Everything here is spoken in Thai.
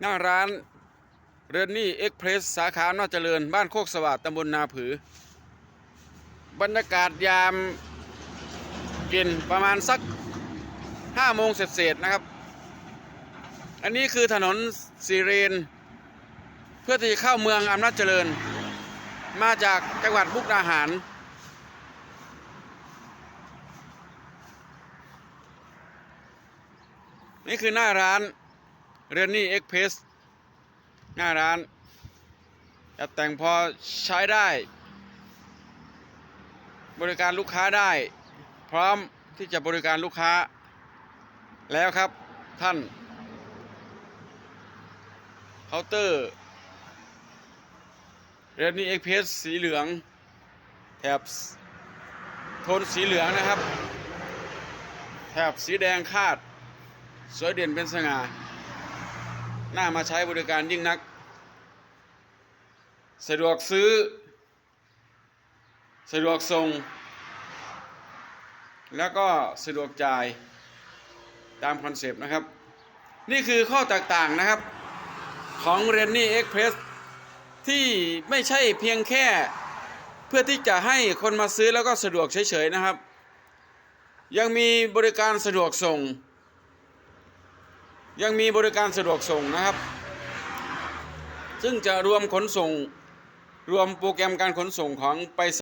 หน้าร้านเรนนี่เอ็กเพรสสาขาอำนาจเจริญ บ้านโคกสวัสดิ์ตำบลนาผือ บรรยากาศยามเย็นประมาณสักห้าโมงเศษนะครับ อันนี้คือถนนสีเรน เพื่อที่จะเข้าเมืองอำนาจเจริญ มาจากจังหวัดมุกดาหาร นี่คือหน้าร้าน เรนนี่เอ็กเพสหน้าร้านจะแต่งพอใช้ได้ บริการลูกค้าได้ พร้อมที่จะบริการลูกค้า แล้วครับท่าน เคาน์เตอร์เรนนี่เอ็กเพสสีเหลือง แถบโทนสีเหลืองนะครับ แถบสีแดงคาด สวยเด่นเป็นสง่า น่ามาใช้บริการยิ่งนัก สะดวกซื้อ สะดวกส่ง แล้วก็สะดวกจ่ายตามคอนเซปต์นะครับ นี่คือข้อแตกต่างนะครับ ของ r e n n y Express ที่ไม่ใช่เพียงแค่เพื่อที่จะให้คนมาซื้อแล้วก็สะดวกเฉยๆนะครับ ยังมีบริการสะดวกส่ง ยังมีบริการสะดวกส่งนะครับ ซึ่งจะรวมขนส่งรวมโปรแกรมการขนส่งของไป